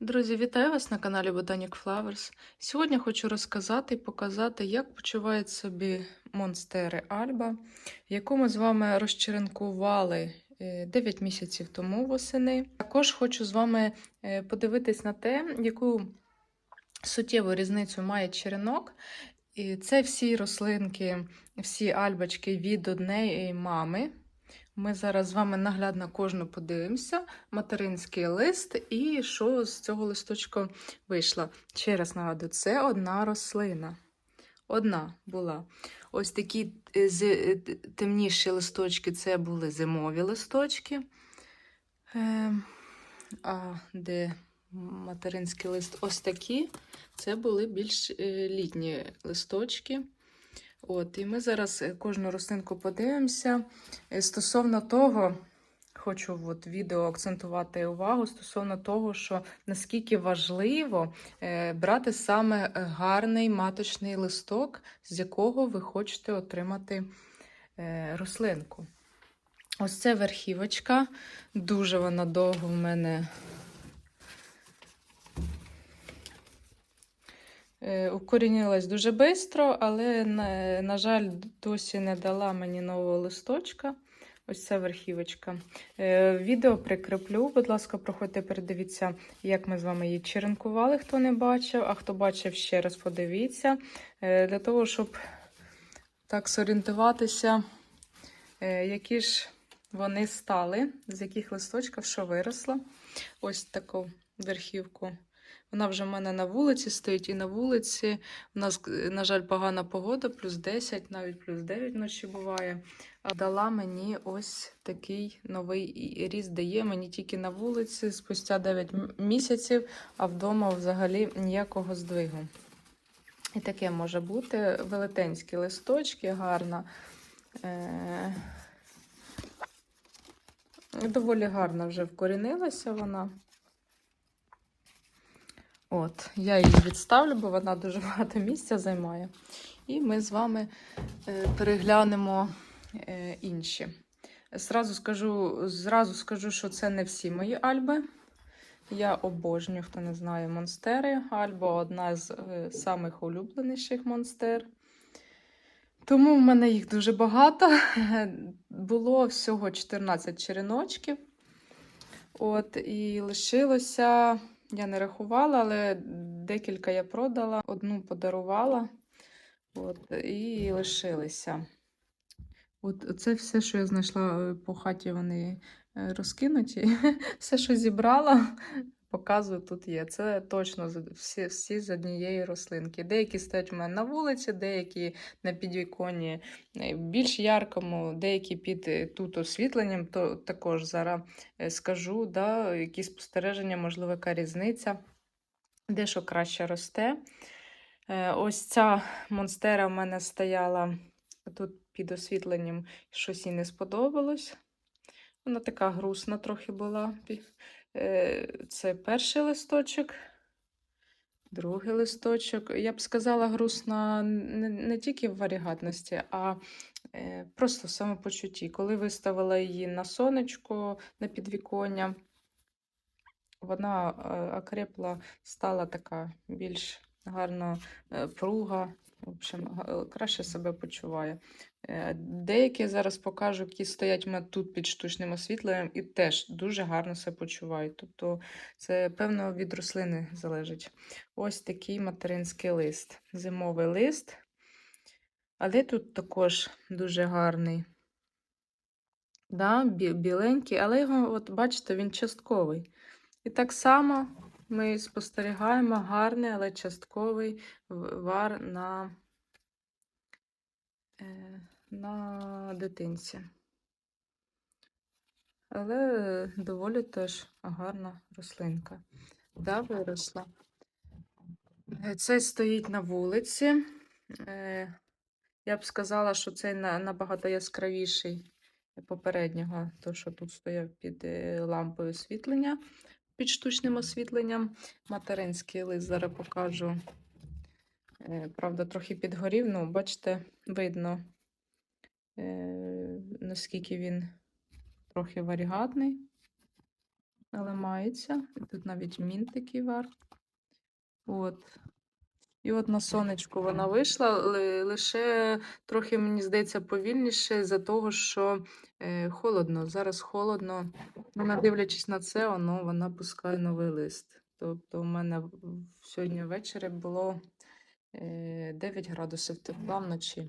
Друзі, вітаю вас на каналі Botanic Flowers. Сьогодні хочу розказати і показати, як почувають собі монстери Альба, яку ми з вами розчеренкували е, 9 місяців тому восени. Також хочу з вами е, подивитись на те, яку суттєву різницю має черенок. І це всі рослинки, всі альбочки від однієї мами. Ми зараз з вами наглядно кожну подивимося, материнський лист і що з цього листочка вийшло. Ще раз нагадую, це одна рослина. Одна була. Ось такі е, е, темніші листочки це були зимові листочки. Е, а де материнський лист ось такі, це були більш літні листочки. От, і ми зараз е, кожну рослинку подивимося. Е, Стосовно того, хочу от відео акцентувати увагу стосовно того, що наскільки важливо е, брати саме гарний маточний листок, з якого ви хочете отримати рослинку. Ось це верхівочка. Дуже вона довго в мене Укорінилась дуже швидко, але, на, жаль, досі не дала мені нового листочка. Ось ця верхівочка. Е, Відео прикріплю. Будь ласка, проходьте, передивіться, як ми з вами її черенкували, хто не бачив, а хто бачив, ще раз подивіться. Е, Для того, щоб так зорієнтуватися, е, які ж вони стали, з яких листочків що виросло. Ось таку верхівку. Вона вже в мене на вулиці стоїть, і на вулиці у нас, на жаль, погана погода, плюс 10, навіть плюс 9 вночі буває. Дала мені ось такий новий ріст, дає мені тільки на вулиці спустя 9 місяців, а вдома взагалі ніякого здвигу. І таке може бути велетенські листочки, гарна. Е- Доволі гарно вже вкорінилася вона. От, я її відставлю, бо вона дуже багато місця займає. І ми з вами е, переглянемо е, інші. Зразу скажу, зразу скажу, що це не всі мої альби. Я обожнюю, хто не знає, монстери. Альба одна з е, самих улюбленіших монстер. Тому в мене їх дуже багато. Було всього 14 череночків. От, і лишилося, я не рахувала, але декілька я продала, одну подарувала. От, і лишилися. От це все, що я знайшла е, по хаті, вони е, розкинуті. Все, що зібрала, показую, тут є. Це точно всі, всі з однієї рослинки. Деякі стоять у мене на вулиці, деякі на підвіконні е, більш яркому, деякі під е, тут освітленням, то також зараз е, скажу, да, які спостереження, можливо, яка різниця, де що краще росте. Ось ця монстера в мене стояла тут під освітленням, щось їй не сподобалось. Вона така грустна трохи була. Е, Це перший листочок, другий листочок. Я б сказала, грустна не, не тільки в варігатності, а е, просто в самопочутті. Коли виставила її на сонечко, на підвіконня, вона е, окрепла, стала така більш гарно пруга. В общем, краще себе почуває. Е, Деякі зараз покажу, які стоять тут під штучним освітленням, і теж дуже гарно себе почувають. Тобто це певно від рослини залежить. Ось такий материнський лист, зимовий лист. Але тут також дуже гарний. Да, біленький, але його, от бачите, він частковий. І так само ми спостерігаємо гарний, але частковий вар на, е, на дитинці. Але доволі теж гарна рослинка. Да, виросла. Е, Цей стоїть на вулиці. Е, Я б сказала, що цей набагато яскравіший попереднього, то, що тут стояв під лампою освітлення, під штучним освітленням. Материнський лист зараз покажу. Е, Правда, трохи підгорів, ну, бачите, видно, е, наскільки він трохи варігатний. ламається. Тут навіть мін такий вар. От. І от на сонечку вона вийшла, лише трохи, мені здається, повільніше за того, що е, холодно. Зараз холодно. Не дивлячись на це, воно, вона пускає новий лист. Тобто, у мене сьогодні ввечері було е, 9 градусів тепла вночі.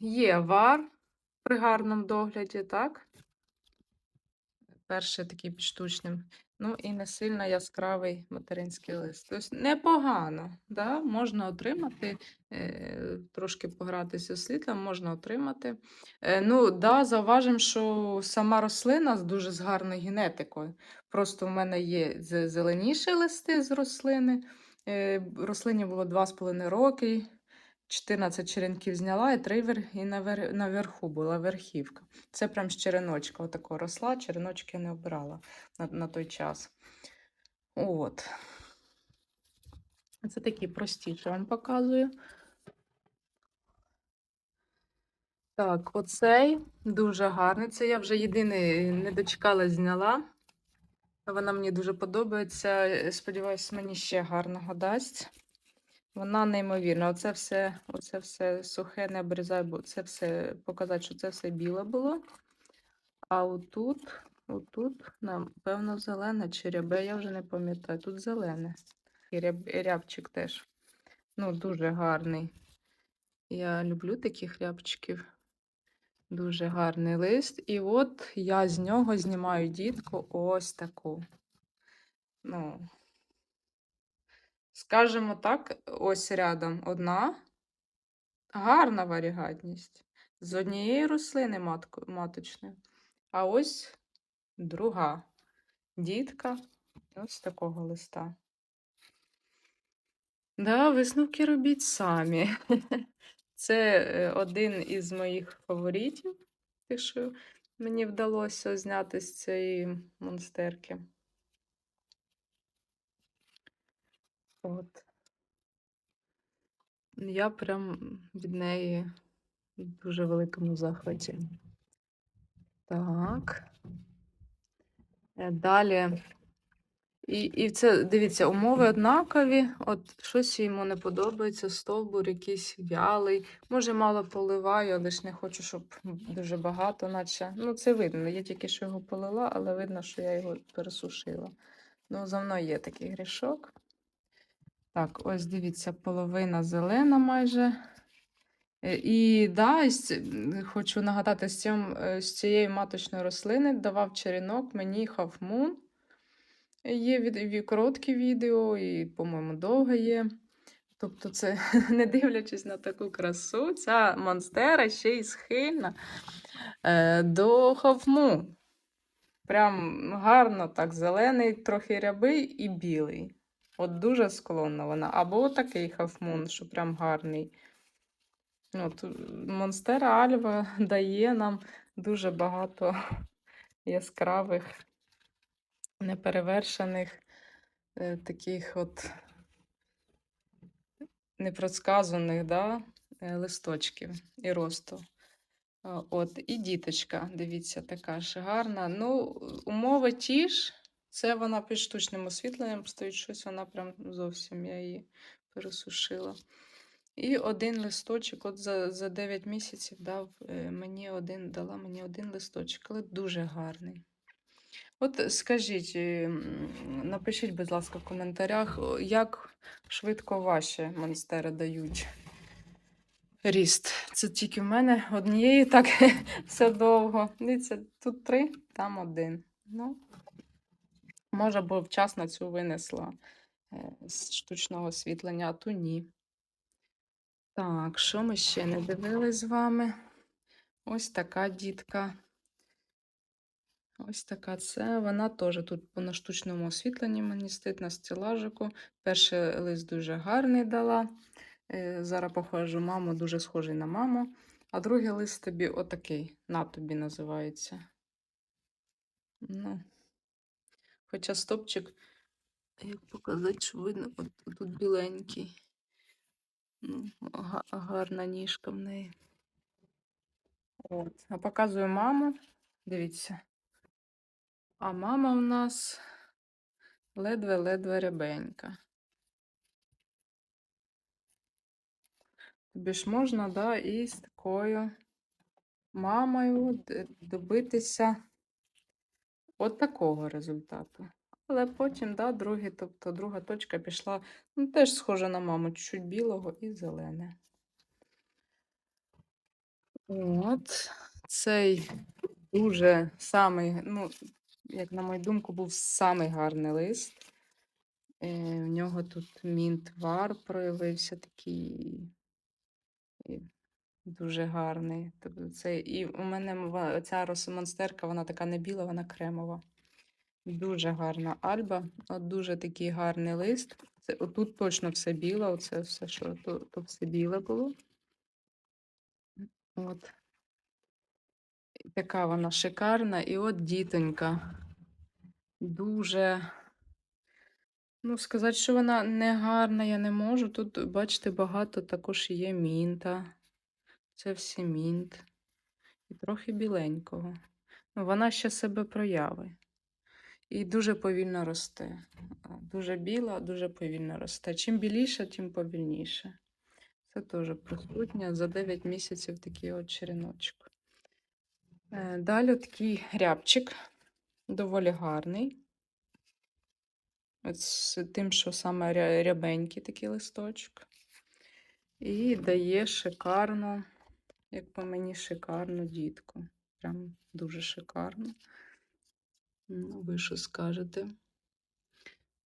Є вар при гарному догляді, так? Перший такий під штучним. Ну і не сильно яскравий материнський лист. Тобто непогано, да? можна отримати, е, трошки погратися світлом, можна отримати. Е, ну, да, зауважимо, що сама рослина з дуже з гарною генетикою. Просто в мене є зеленіші листи з рослини. Е, рослині було 2,5 роки. 14 черенків зняла, і три вер... і навер... наверху була верхівка. Це прям з череночка отако росла, череночки я не обирала на, на той час. От. Це такі простіші вам показую. Так, оцей дуже гарний. Це я вже єдиний не дочекала, зняла. Вона мені дуже подобається. Сподіваюсь, мені ще гарного дасть. Вона неймовірна. Оце все, оце все сухе, не обрізаю, бо це все показати, що це все біле було. А отут, отут, напевно, зелене чи рябе, я вже не пам'ятаю. Тут зелене. І ряб, рябчик теж. Ну, дуже гарний. Я люблю таких рябчиків. Дуже гарний лист. І от я з нього знімаю дітку ось таку. Ну, скажімо так, ось рядом одна гарна варігатність. З однієї рослини маточної. А ось друга дітка ось такого листа. Да, висновки робіть самі. Це е, один із моїх фаворитів, що мені вдалося зняти з цієї монстерки. От. Я прям від неї в дуже великому захваті. Так. Е, Далі. І, і це, дивіться, умови однакові. От щось йому не подобається, стовбур якийсь вялий. Може, мало поливаю, але ж не хочу, щоб дуже багато, наче. Ну, це видно. Я тільки що його полила, але видно, що я його пересушила. Ну, за мною є такий грішок. Так, ось дивіться, половина зелена майже. Е, І да, хочу нагадати, е, з цієї маточної рослини давав черенок мені Халфмун. Є від, ві- короткі відео, і, по-моєму, довге є. Тобто, це, не дивлячись на таку красу, ця монстера ще й схильна е, до хавму. Прям гарно так, зелений, трохи рябий і білий. От дуже склонна вона. Або такий хафмун, що прям гарний. От, Монстера Альва дає нам дуже багато яскравих, неперевершених, е, таких от непросказаних да, е, листочків і росту. От, і діточка, дивіться, така ж гарна. Ну, умови ті ж, це вона під штучним освітленням стоїть щось, вона прям зовсім я її пересушила. І один листочок, от за, за 9 місяців дав е, мені один, дала мені один листочок, але дуже гарний. От скажіть, е, напишіть, будь ласка, в коментарях, як швидко ваші монстери дають ріст. Це тільки в мене однієї так все довго. Дивіться, тут три, там один. Ну, може, бо вчасно цю винесла е, з штучного освітлення, а ту ні. Так, що ми ще не дивились з вами? Ось така дітка. Ось така це. Вона теж тут по- на штучному освітленні мені стоїть на стелажику. Перший лист дуже гарний дала. Е, Зараз похожу маму, дуже схожий на маму. А другий лист тобі отакий. На тобі називається. Ну, хоча стопчик, як показати, що видно, от, тут біленький. Ну, гарна ніжка в неї. От. А показую маму. Дивіться. А мама в нас ледве-ледве рябенька. Тобі ж можна, да, і з такою мамою добитися от такого результату. Але потім, да, другий, тобто друга точка пішла, ну, теж схожа на маму, чуть-чуть білого і зелене. От, цей дуже самий, ну, як на мою думку, був самий гарний лист. Е, в нього тут мінт-вар проявився такий дуже гарний. Тобто це, і у мене ця росомонстерка, вона така не біла, вона кремова. Дуже гарна альба, от дуже такий гарний лист. Це, отут точно все біле, оце все, що тут, тут все біле було. От. Така вона шикарна. І от дітонька. Дуже. Ну, сказати, що вона не гарна, я не можу. Тут, бачите, багато також є мінта. Це все мінт. І трохи біленького. Ну, вона ще себе проявить. І дуже повільно росте. Дуже біла, дуже повільно росте. Чим біліше, тим повільніше. Це теж присутнє за 9 місяців такий от череночок. Е, Далі такий рябчик, доволі гарний. От з тим, що саме рябенький такий листочок. І дає шикарну, як по мені, шикарну дітку. Прям дуже шикарно. Ну, ви що скажете?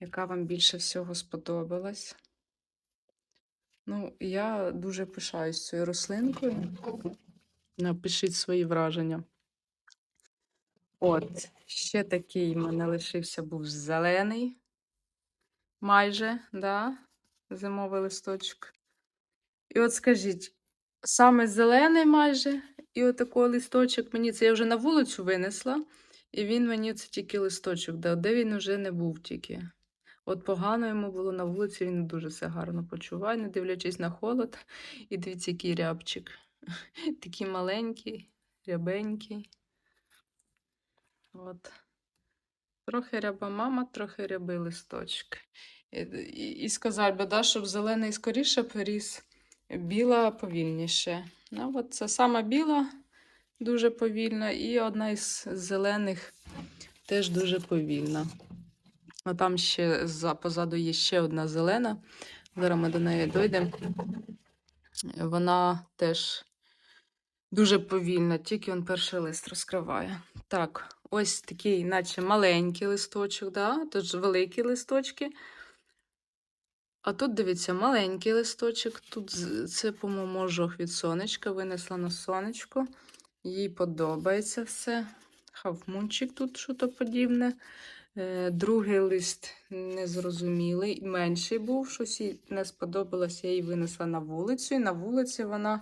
Яка вам більше всього сподобалась? Ну, я дуже пишаюсь цією рослинкою. Напишіть свої враження. От, ще такий в мене лишився був зелений. Майже, да? Зимовий листочок. І от скажіть, саме зелений майже, і отакий листочок мені, це я вже на вулицю винесла, і він мені це тільки листочок дав, де він вже не був тільки. От погано йому було на вулиці, він дуже все гарно почуває, не дивлячись на холод. І дивіться, який рябчик. Такий маленький, рябенький. От. Трохи ряба мама, трохи ряби листочки. І, і, і сказати би, да, щоб зелений скоріше поріс, біла повільніше. Ну, от це сама біла дуже повільна, і одна із зелених теж дуже повільна. А там ще позаду є ще одна зелена. Зараз ми до неї дійдемо. Вона теж дуже повільна, тільки он перший лист розкриває. Так, ось такий, наче маленький листочок, да? тут ж великі листочки. А тут, дивіться, маленький листочок. Тут це, по-моєму, жох від сонечка. Винесла на сонечко. Їй подобається все. Хавмунчик тут щось подібне. Е, другий лист незрозумілий, менший був, щось їй не сподобалось, я її винесла на вулицю, і на вулиці вона.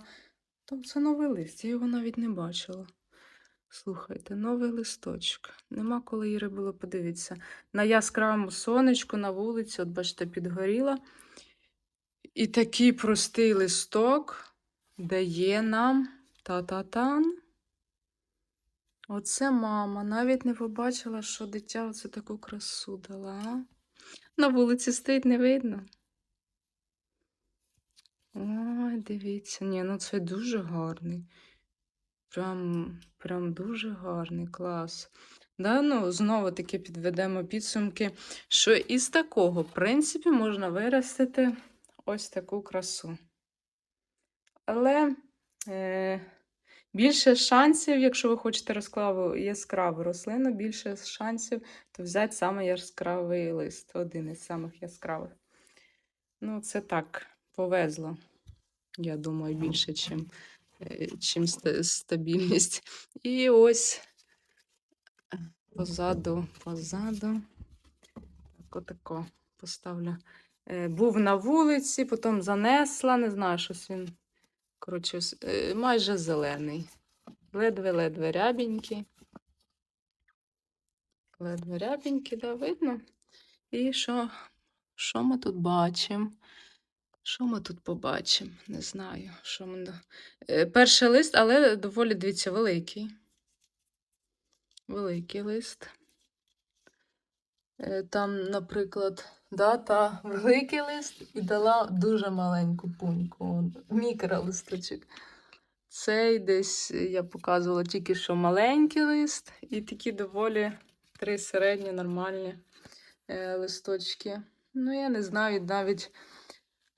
То це новий лист, я його навіть не бачила. Слухайте, новий листочок. Нема коли Іри було подивитися. На яскравому сонечку на вулиці, от бачите, підгоріла. І такий простий листок дає нам та-та-тан. Оце мама. Навіть не побачила, що дитя оце таку красу дала. На вулиці стоїть, не видно. Ой, дивіться, ні, ну це дуже гарний. Прям, прям дуже гарний клас. Да, ну, знову таки підведемо підсумки, що із такого, в принципі, можна виростити ось таку красу. Але е, більше шансів, якщо ви хочете розклаву, яскраву рослину, більше шансів, то взяти саме яскравий лист, один із самих яскравих. Ну, це так, повезло. Я думаю, більше, е, чим стабільність. І ось е, позаду, позаду. Так, отако поставлю. Е, Був на вулиці, потім занесла, не знаю, щось він. Коротше, е, майже зелений. Ледве-ледве рябенький. Ледве рябенький, да, видно. І що, що ми тут бачимо? Що ми тут побачимо? Не знаю. Що ми... Е, Перший лист, але доволі, дивіться, великий. Великий лист. Е, Там, наприклад, дата великий лист і дала дуже маленьку пуньку, мікролисточок. Цей десь я показувала тільки що маленький лист, і такі доволі три середні нормальні е, листочки. Ну, я не знаю навіть,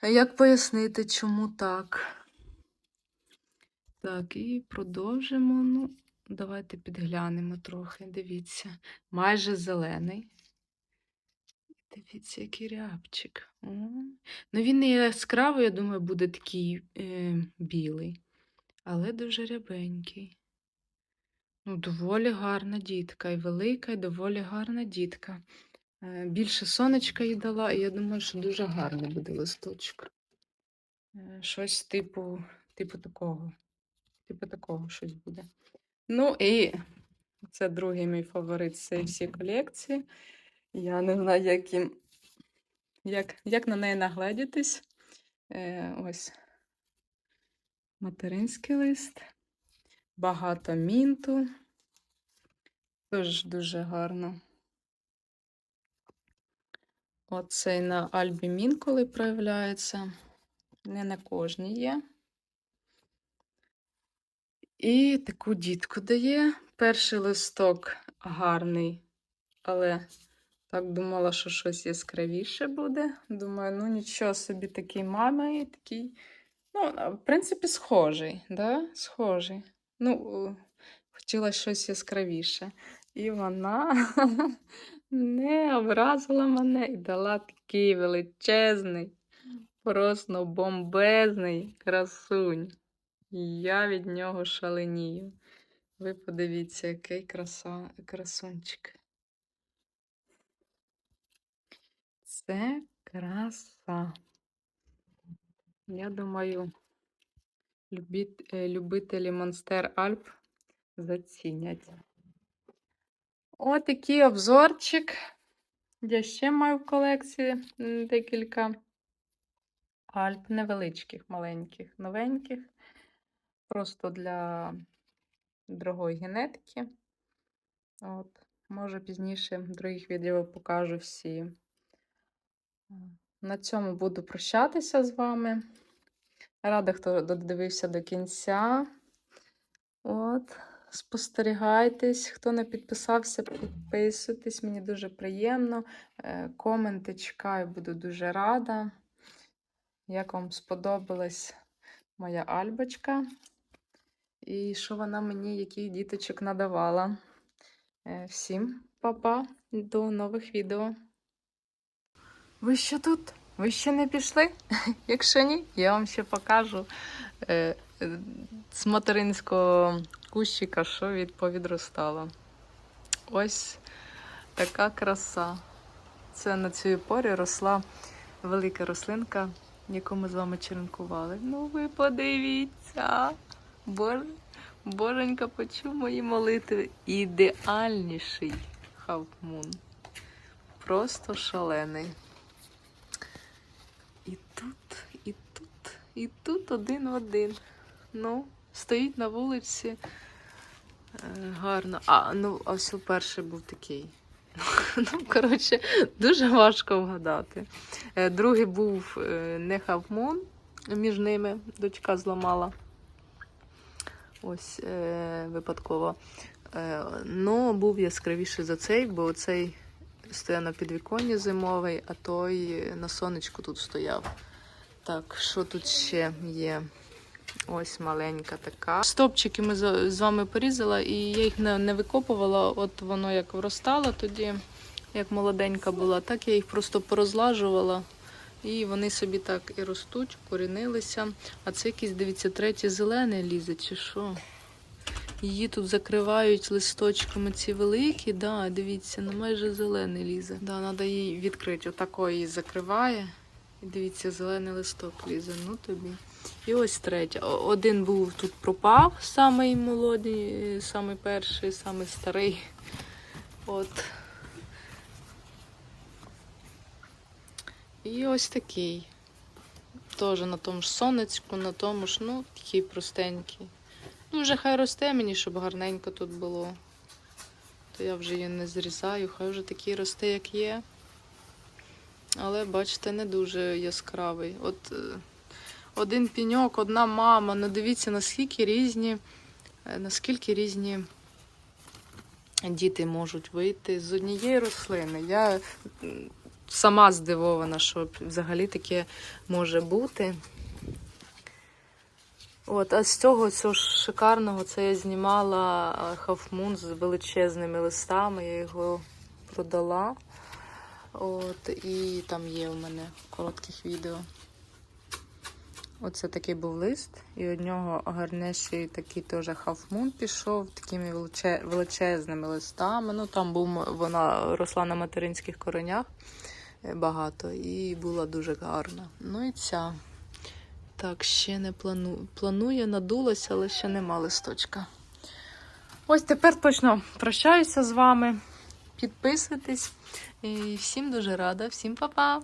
як пояснити, чому так. Так, і продовжимо. Ну, давайте підглянемо трохи. Дивіться, майже зелений. Дивіться, який рябчик. О. Ну, він не яскравий, я думаю, буде такий е, білий, але дуже рябенький. Ну, доволі гарна дітка. І велика, і доволі гарна дітка. Е, більше сонечка їй дала, і я думаю, що дуже гарний буде листочок. Е, щось типу, типу такого. Типу такого щось буде. Ну і це другий мій фаворит з цієї всієї колекції. Я не знаю, як, їм, як, як на неї нагледітись. Е, ось материнський лист, багато мінту. Теж дуже гарно. Оцей на альбімін, коли проявляється. Не на кожній є. І таку дітку дає. Перший листок гарний, але так думала, що щось яскравіше буде. Думаю, ну нічого собі такий мама і такий. Ну, в принципі, схожий, да? Схожий. Ну, е, хотіла щось яскравіше. І вона не образила мене і дала такий величезний, просто бомбезний красунь. Я від нього шаленію. Ви подивіться, який краса, красунчик. Це краса. Я думаю, любіт, е, любителі Монстер Альп зацінять. Отакий обзорчик. Я ще маю в колекції декілька альп невеличких, маленьких, новеньких. Просто для другої генетики. От. Може, пізніше в других відео покажу всі. На цьому буду прощатися з вами. Рада, хто додивився до кінця. От, спостерігайтесь, хто не підписався, підписуйтесь, мені дуже приємно. Е, Коменти чекаю, буду дуже рада. Як вам сподобалась моя альбочка? І що вона мені, яких діточок надавала. Е, Всім па-па, до нових відео. Ви ще тут? Ви ще не пішли? Якщо ні, я вам ще покажу е, з материнського кущика, що від повідростало. Ось така краса. Це на цій порі росла велика рослинка, яку ми з вами черенкували. Ну, ви подивіться. Боже, Боженька, почув мої молитви. Ідеальніший хавмун. Просто шалений. І тут, і тут, і тут один в один. Ну, стоїть на вулиці. Гарно. А, ну, а перший був такий. Ну, коротше, дуже важко вгадати. Е, Другий був е, не хавмун, між ними дочка зламала. Ось е, випадково. Ну, був яскравіший за цей, бо цей стояв на підвіконні зимовий, а той на сонечку тут стояв. Так, що тут ще є? Ось маленька така. Стопчики ми з вами порізала, і я їх не, не викопувала. От воно як вростало тоді, як молоденька була, так я їх просто порозлажувала. І вони собі так і ростуть, корінилися. А це якийсь, дивіться, третій зелений лізе, чи що? Її тут закривають листочками ці великі, да, дивіться, ну майже зелений лізе. Да, треба її відкрити. Отако її закриває. І дивіться, зелений листок лізе. Ну тобі. І ось третя. Один був тут пропав, самий молодий, самий перший, самий старий. От. І ось такий. Теж на тому ж сонечку, на тому ж, ну, такий простенький. Ну, вже хай росте мені, щоб гарненько тут було. то я вже її не зрізаю, хай вже такий росте, як є. Але бачите, не дуже яскравий. От е, один піньок, одна мама. Ну дивіться, наскільки різні, е, наскільки різні діти можуть вийти з однієї рослини. Я сама здивована, що взагалі таке може бути. От, а з цього цього шикарного це я знімала хафмун з величезними листами, я його продала. От, і там є у мене коротких відео. Оце такий був лист, і від нього гарніший такий теж хафмун пішов, такими величе- величезними листами. Ну там був вона росла на материнських коренях е, багато і була дуже гарна. Ну і ця. Так, ще не планую. Планує, надулася, але ще нема листочка. Ось тепер точно прощаюся з вами. Підписуйтесь. І всім дуже рада, всім па-па!